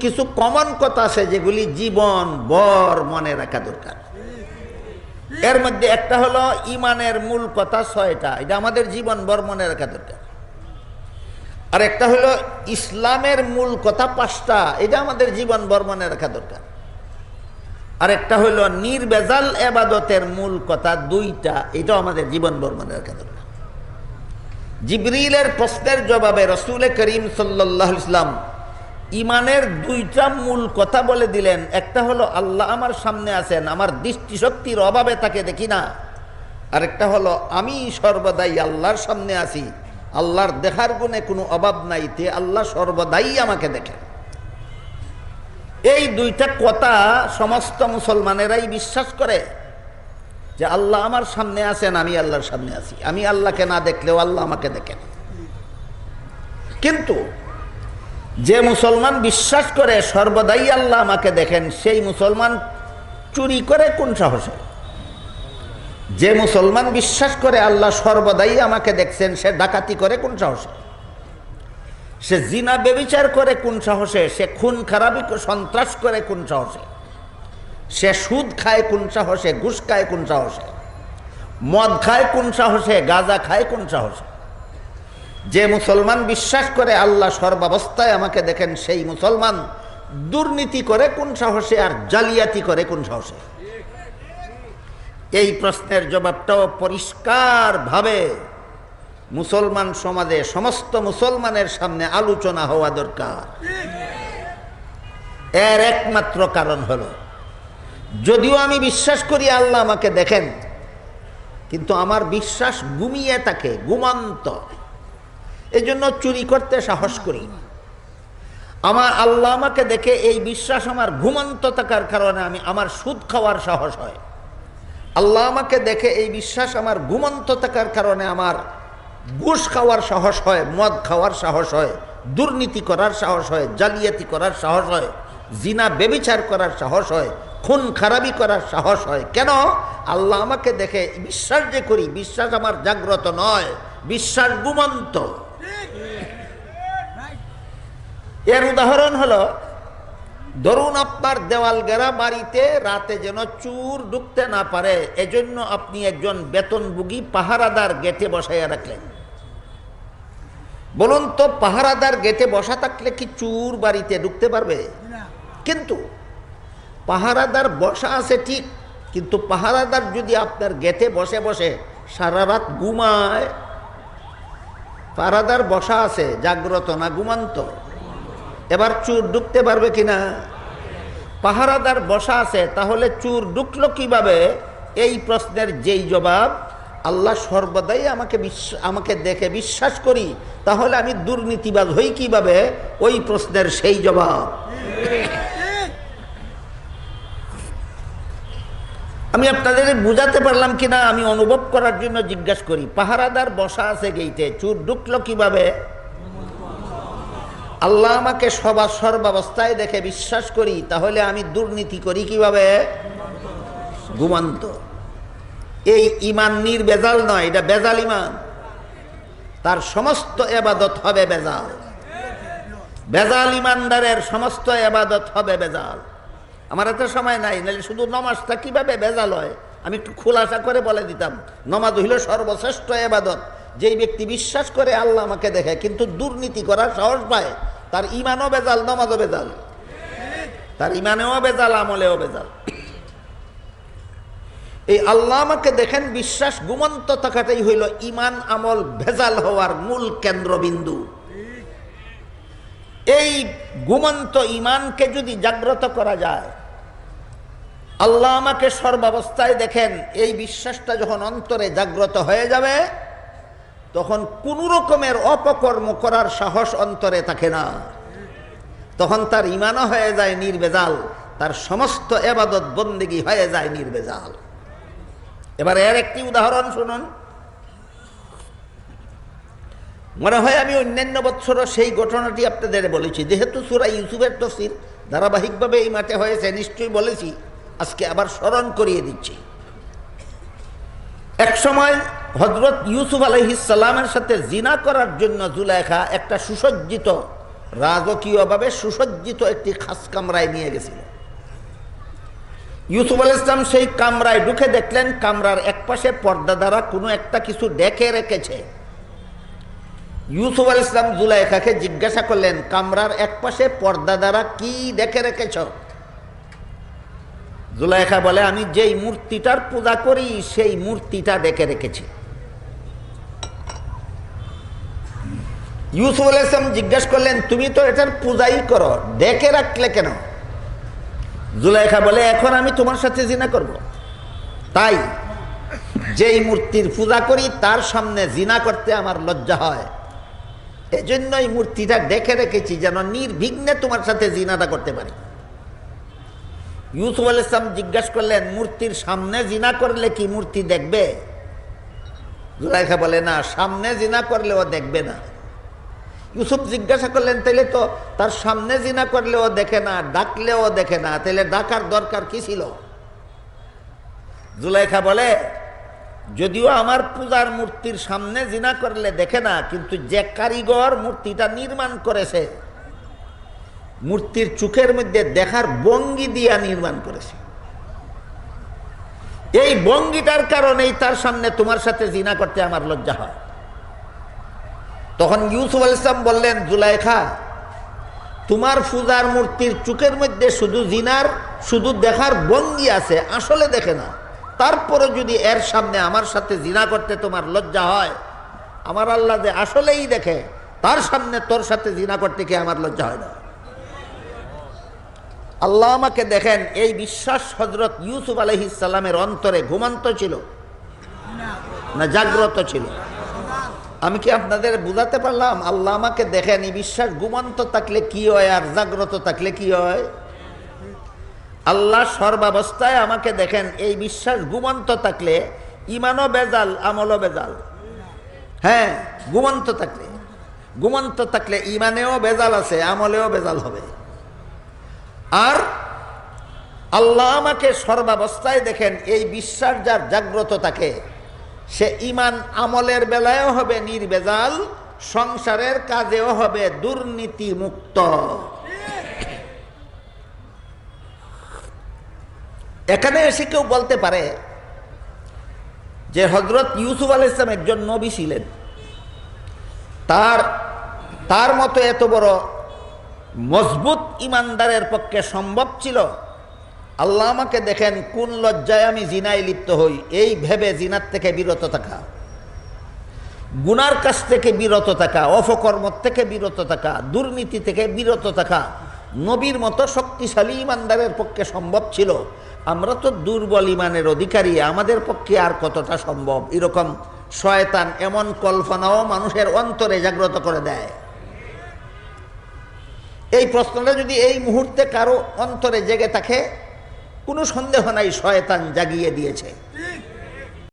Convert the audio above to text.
কিছু কমন কথা আছে যেগুলি জীবন, বর মনে রাখা দরকার। এর মধ্যে একটা হলো ইমানের মূল কথা ছয়টা, এটা আমাদের জীবন, বর মনে রাখা দরকার। আর একটা হলো ইসলামের মূল কথা পাঁচটা, এটা আমাদের জীবন, বর মনে রাখা দরকার। আর একটা হলো নির্বেজাল এবাদতের মূল কথা দুইটা, এটাও আমাদের জীবন, বর মনে রাখা দরকার। জিবরিলের প্রশ্নের জবাবে রসুল করিম সাল্লাহ ইসলাম ইমানের দুইটা মূল কথা বলে দিলেন। একটা হলো, আল্লাহ আমার সামনে আছেন, আমার দৃষ্টিশক্তির অভাবে তাকে দেখি না। আরেকটা হলো, আমি সর্বদাই আল্লাহর সামনে আছি, আল্লাহর দেখার গুণে কোনো অভাব নাই, তে আল্লাহ সর্বদাই আমাকে দেখেন। এই দুইটা কথা সমস্ত মুসলমানেরাই বিশ্বাস করে, যে আল্লাহ আমার সামনে আছেন, আমি আল্লাহর সামনে আছি। আমি আল্লাহকে না দেখলেও আল্লাহ আমাকে দেখেন। কিন্তু যে মুসলমান বিশ্বাস করে সর্বদাই আল্লাহ আমাকে দেখেন, সেই মুসলমান চুরি করে কোন সাহসে? যে মুসলমান বিশ্বাস করে আল্লাহ সর্বদাই আমাকে দেখছেন, সে ডাকাতি করে কোন সাহসে? সে জিনা বেবিচার করে কোন সাহসে? সে খুন খারাপি সন্ত্রাস করে কোন সাহসে? সে সুদ খায় কোন সাহসে? ঘুষ খায় কোন সাহসে? মদ খায় কোন সাহসে? গাঁজা খায় কোন সাহসে? যে মুসলমান বিশ্বাস করে আল্লাহ সর্বাবস্থায় আমাকে দেখেন, সেই মুসলমান দুর্নীতি করে কোন সাহসে আর জালিয়াতি করে কোন সাহসে? এই প্রশ্নের জবাবটাও পরিষ্কারভাবে মুসলমান সমাজে, সমস্ত মুসলমানের সামনে আলোচনা হওয়া দরকার। এর একমাত্র কারণ হলো, যদিও আমি বিশ্বাস করি আল্লাহ আমাকে দেখেন, কিন্তু আমার বিশ্বাস ঘুমিয়ে থাকে, ঘুমান্ত। এই জন্য চুরি করতে সাহস করি। আমার আল্লাহ আমাকে দেখে এই বিশ্বাস আমার ঘুমন্ত থাকার কারণে আমি আমার সুদ খাওয়ার সাহস হয়। আল্লাহ আমাকে দেখে এই বিশ্বাস আমার ঘুমন্ত থাকার কারণে আমার ঘুষ খাওয়ার সাহস হয়, মদ খাওয়ার সাহস হয়, দুর্নীতি করার সাহস হয়, জালিয়াতি করার সাহস হয়, জিনা বেবিচার করার সাহস হয়, খুন খারাপি করার সাহস হয়। কেন? আল্লাহ আমাকে দেখে বিশ্বাস যে করি, বিশ্বাস আমার জাগ্রত নয়, বিশ্বাস ঘুমন্ত। এর উদাহরণ হলো ধরুন আপনার দেওয়াল গেরা বাড়িতে রাতে যেন চুর ঢুকতে না পারে এজন্য আপনি একজন বেতনভোগী পাহারাদার গেটে বসাইয়া রাখলেন। বলুন তো পাহারাদার গেটে বসা থাকলে কি চুর বাড়িতে ঢুকতে পারবে? কিন্তু পাহারাদার বসা আছে ঠিক কিন্তু পাহারাদার যদি আপনার গেটে বসে বসে সারা রাত ঘুমায় পাহারাদার বসা আছে জাগ্রত না ঘুমান্ত? এবার চুর ঢুকতে পারবে কিনা? পাহারাদার বসা আছে, তাহলে চুর ঢুকলো কীভাবে? এই প্রশ্নের যেই জবাব আল্লাহ সর্বদাই আমাকে বিশ্ব আমাকে দেখে বিশ্বাস করি। তাহলে আমি দুর্নীতিবাজ হই কীভাবে? ওই প্রশ্নের সেই জবাব। আমি আপনাদের বুঝাতে পারলাম কিনা, আমি অনুভব করার জন্য জিজ্ঞাসা করি। পাহারাদার বসা আছে গেইটে, চুর ঢুকলো কীভাবে? আল্লাহ আমাকে সবা সর্বাবস্থায় দেখে বিশ্বাস করি, তাহলে আমি দুর্নীতি করি কীভাবে? ঘুমান্ত। এই ইমান নির্বেজাল নয়, এটা বেজাল ইমান তার সমস্ত এবাদত হবে বেজাল। বেজাল ইমানদারের সমস্ত এবাদত হবে বেজাল। আমার এত সময় নাই, নাহলে শুধু নমাজটা কীভাবে বেজাল হয়? আমি একটু খোলাসা করে বলে দিতাম, নমাজ হইল সর্বশ্রেষ্ঠ এবাদত। যেই ব্যক্তি বিশ্বাস করে আল্লাহ আমাকে দেখে, কিন্তু দুর্নীতি করার সাহস পায় তার ইমানও বেজাল, নমাজও বেজাল। তার ইমানেও বেজাল, আমলেও বেজাল। এই আল্লাহ আমাকে দেখেন, বিশ্বাস গুমন্ত থাকাটাই হইল ইমান, আমল, ভেজাল হওয়ার মূল কেন্দ্রবিন্দু। এই গুমন্ত ইমানকে যদি জাগ্রত করা যায়, আল্লাহ আমাকে সর্বাবস্থায় দেখেন, এই বিশ্বাসটা যখন অন্তরে জাগ্রত হয়ে যাবে তখন কোনো রকমের অপকর্ম করার সাহস অন্তরে থাকে না। তখন তার ইমানও হয়ে যায় নির্বেজাল, তার সমস্ত এবাদত বন্দিগি হয়ে যায় নির্বেজাল। এবার এর একটি উদাহরণ শুনুন। মনে হয় আমি অন্যান্য বৎসরও সেই ঘটনাটি আপনাদের বলেছি। যেহেতু সুরা ইউসুফের তসির ধারাবাহিকভাবে এই মাঠে হয়েছে, নিশ্চয়ই বলেছি, আজকে আবার স্মরণ করিয়ে দিচ্ছি। এক সময় হজরত ইউসুফ আলহিসাল্লামের সাথে জিনা করার জন্য জুলাইখা একটা সুসজ্জিত, রাজকীয়ভাবে সুসজ্জিত একটি খাস কামরায় নিয়ে গেছিল। ইউসুফ আল ইসলাম সেই কামরায় ঢুকে দেখলেন, কামরার একপাশে পর্দা দ্বারা কোনো একটা কিছু ডেকে রেখেছে। ইউসুফ আল ইসলাম জুলাইখাকে জিজ্ঞাসা করলেন, কামরার একপাশে পর্দা দ্বারা কি ডেকে রেখেছ? জুলাইখা বলে, আমি যেই মূর্তিটার পূজা করি, সেই মূর্তিটা ডেকে রেখেছি। ইউসুফ আল ইসলাম জিজ্ঞাসা করলেন, তুমি তো এটার পূজাই করো ডেকে রাখলে কেন? জুলাইখা বলে, এখন আমি তোমার সাথে জিনা করব। তাই যেই মূর্তির পূজা করি, তার সামনে জিনা করতে আমার লজ্জা হয়। এজন্য এই মূর্তিটা ডেকে রেখেছি, যেন নির্বিঘ্নে তোমার সাথে জিনাটা করতে পারি। ইউসুফ আল ইসলাম জিজ্ঞাসা করলেন, মূর্তির সামনে জিনা করলে কি মূর্তি দেখবে? জুলাইখা বলে, না, সামনে জিনা করলে ও দেখবে না। ইউসুফ জিজ্ঞাসা করলেন, তাইলে তো তার সামনে জিনা করলেও দেখে না ডাকলেও দেখে না তাহলে ডাকার দরকার কি ছিল? জুলাইখা বলে, যদিও আমার পূজার মূর্তির সামনে জিনা করলে দেখে না, কিন্তু যে কারিগর মূর্তিটা নির্মাণ করেছে মূর্তির চোখের মধ্যে দেখার বঙ্গি দিয়া নির্মাণ করেছে। এই বঙ্গিটার কারণেই তার সামনে তোমার সাথে জিনা করতে আমার লজ্জা হয়। তখন ইউসুফ আল ইসলাম বললেন, জুলাইখা, তোমার পূজার মূর্তির চুকের মধ্যে শুধু জিনার, শুধু দেখার বঙ্গি আছে, আসলে দেখে না তারপরে যদি এর সামনে আমার সাথে জিনা করতে তোমার লজ্জা হয়, আমার আল্লাহ যে আসলেই দেখে, তার সামনে তোর সাথে জিনা করতে কি আমার লজ্জা হয় না? আল্লাহ আমাকে দেখেন, এই বিশ্বাস হজরত ইউসুফ আলহিসাল্লামের অন্তরে ঘুমান্ত ছিল না জাগ্রত ছিল? আমি কি আপনাদের বুঝাতে পারলাম? আল্লাহ আমাকে দেখেন, এই বিশ্বাস ঘুমন্ত থাকলে কি হয় আর জাগ্রত থাকলে কি হয়? আল্লাহ সর্বাবস্থায় আমাকে দেখেন, এই বিশ্বাস ঘুমন্ত থাকলে ইমানও বেজাল, আমলও বেজাল। হ্যাঁ ঘুমন্ত থাকলে। ঘুমন্ত থাকলে ইমানেও বেজাল আছে, আমলেও বেজাল হবে। আর আল্লাহ আমাকে সর্বাবস্থায় দেখেন, এই বিশ্বাস যার জাগ্রত থাকে সে ইমান আমলের বেলায়ও হবে নির্বেজাল, সংসারের কাজেও হবে দুর্নীতি মুক্ত এখানে এসে কেউ বলতে পারে যে হজরত ইউসুফ আল ইসলাম একজন নবী ছিলেন। তার তার মতো এত বড় মজবুত ইমানদারের পক্ষে সম্ভব ছিল। আল্লাহ আমাকে দেখেন, কোন লজ্জায় আমি জিনায় লিপ্ত হই, এই ভেবে জিনার থেকে বিরত থাকা। গুনার কাছ থেকে বিরত থাকা, অপকর্ম থেকে বিরত থাকা, দুর্নীতি থেকে বিরত থাকা, নবীর মতো শক্তিশালী ইমানদারের পক্ষে সম্ভব ছিল। আমরা তো দুর্বল ইমানের অধিকারী, আমাদের পক্ষে আর কতটা সম্ভব? এরকম শয়তান এমন কল্পনাও মানুষের অন্তরে জাগ্রত করে দেয়। এই প্রশ্নটা যদি এই মুহূর্তে কারও অন্তরে জেগে থাকে, কোনো সন্দেহ নাই, শয়তান জাগিয়ে দিয়েছে।